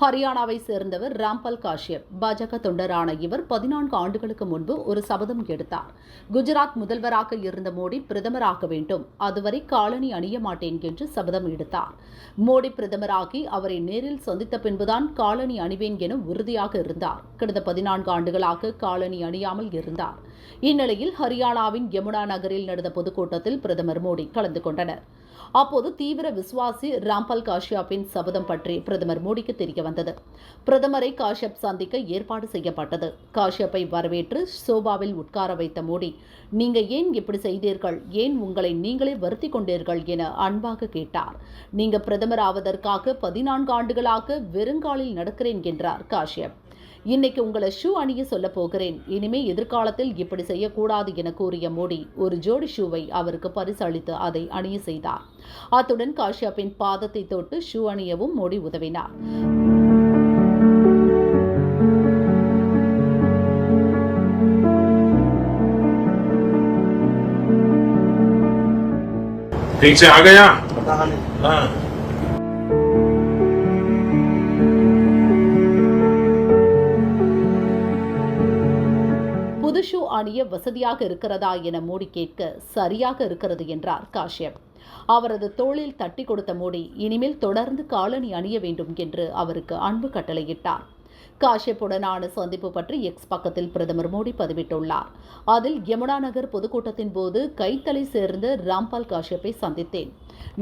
ஹரியானாவை சேர்ந்தவர் ராம்பால் காஷ்யப். பாஜக தொண்டரான இவர் பதினான்கு ஆண்டுகளுக்கு முன்பு ஒரு சபதம் எடுத்தார். குஜராத் முதல்வராக இருந்த மோடி பிரதமராக வேண்டும். அதுவரை காலனி அணிய மாட்டேன் என்று சபதம் எடுத்தார். மோடி பிரதமராகி அவரை நேரில் சந்தித்த பின்புதான் காலனி அணிவேன் என உறுதியாக இருந்தார். கடந்த பதினான்கு ஆண்டுகளாக காலனி அணியாமல் இருந்தார். இந்நிலையில் ஹரியானாவின் யமுனா நகரில் நடந்த பொதுக்கூட்டத்தில் பிரதமர் மோடி கலந்து கொண்டனர். அப்போது தீவிர விசுவாசி ராம்பால் காஷ்யப்பின் சபதம் பற்றி பிரதமர் மோடிக்கு தெரிய வந்தது. பிரதமரை காஷ்யப் சந்திக்க ஏற்பாடு செய்யப்பட்டது. காஷ்யப்பை வரவேற்று சோபாவில் உட்கார வைத்த மோடி நீங்க ஏன் இப்படி செய்தீர்கள்? ஏன் உங்களை நீங்களே வருத்தி கொண்டீர்கள்? என அன்பாக கேட்டார். நீங்க பிரதமர் ஆவதற்காக பதினான்கு ஆண்டுகளாக வெறுங்காலில் நடக்கிறேன் என்றார் காஷ்யப். இன்னைக்கு உங்களை ஷூ அணிய சொல்ல போகிறேன் இனிமே எதிர்காலத்தில் இப்படி செய்யக்கூடாது என கூறிய மோடி ஒரு ஜோடி ஷூவை அவருக்கு பரிசளித்து அதை அணிய செய்தார் அத்துடன் காஷ்யப்பின் பாதத்தை தொட்டு ஷூ அணியவும் மோடி உதவினார் ठीक से आ गया पता नहीं हाँ புது ஷூ அணிய வசதியாக இருக்கிறதா என மோடி கேட்க சரியாக இருக்கிறது என்றார் காஷ்யப். அவரது தோளில் தட்டி கொடுத்த மோடி இனிமேல் தொடர்ந்து காலணி அணிய வேண்டும் என்று அவருக்கு அன்பு கட்டளையிட்டார். காஷ்யப்புடனான சந்திப்பு பற்றி எக்ஸ் பக்கத்தில் பிரதமர் மோடி பதிவிட்டுள்ளார். அதில் யமுனா நகர் பொதுக்கூட்டத்தின் போது கைத்தலை சேர்ந்த ராம்பால் காஷ்யப்பை சந்தித்தேன்.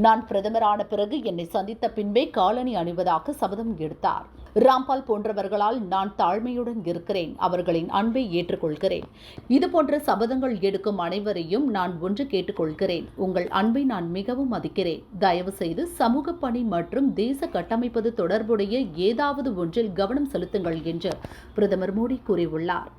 நான் பிரதமரான பிறகு என்னை சந்தித்த பின்பே காலணி அணிவதாக சபதம் எடுத்தார். ராம்பால் போன்றவர்களால் நான் தாழ்மையுடன் இருக்கிறேன். அவர்களின் அன்பை ஏற்றுக்கொள்கிறேன். இதுபோன்ற சபதங்கள் எடுக்கும் அனைவரையும் நான் ஒன்று கேட்டுக்கொள்கிறேன். உங்கள் அன்பை நான் மிகவும் மதிக்கிறேன். தயவு செய்து சமூக பணி மற்றும் தேச கட்டமைப்பது தொடர்புடைய ஏதாவது ஒன்றில் கவனம் செலுத்துங்கள் என்று பிரதமர் மோடி கூறியுள்ளார்.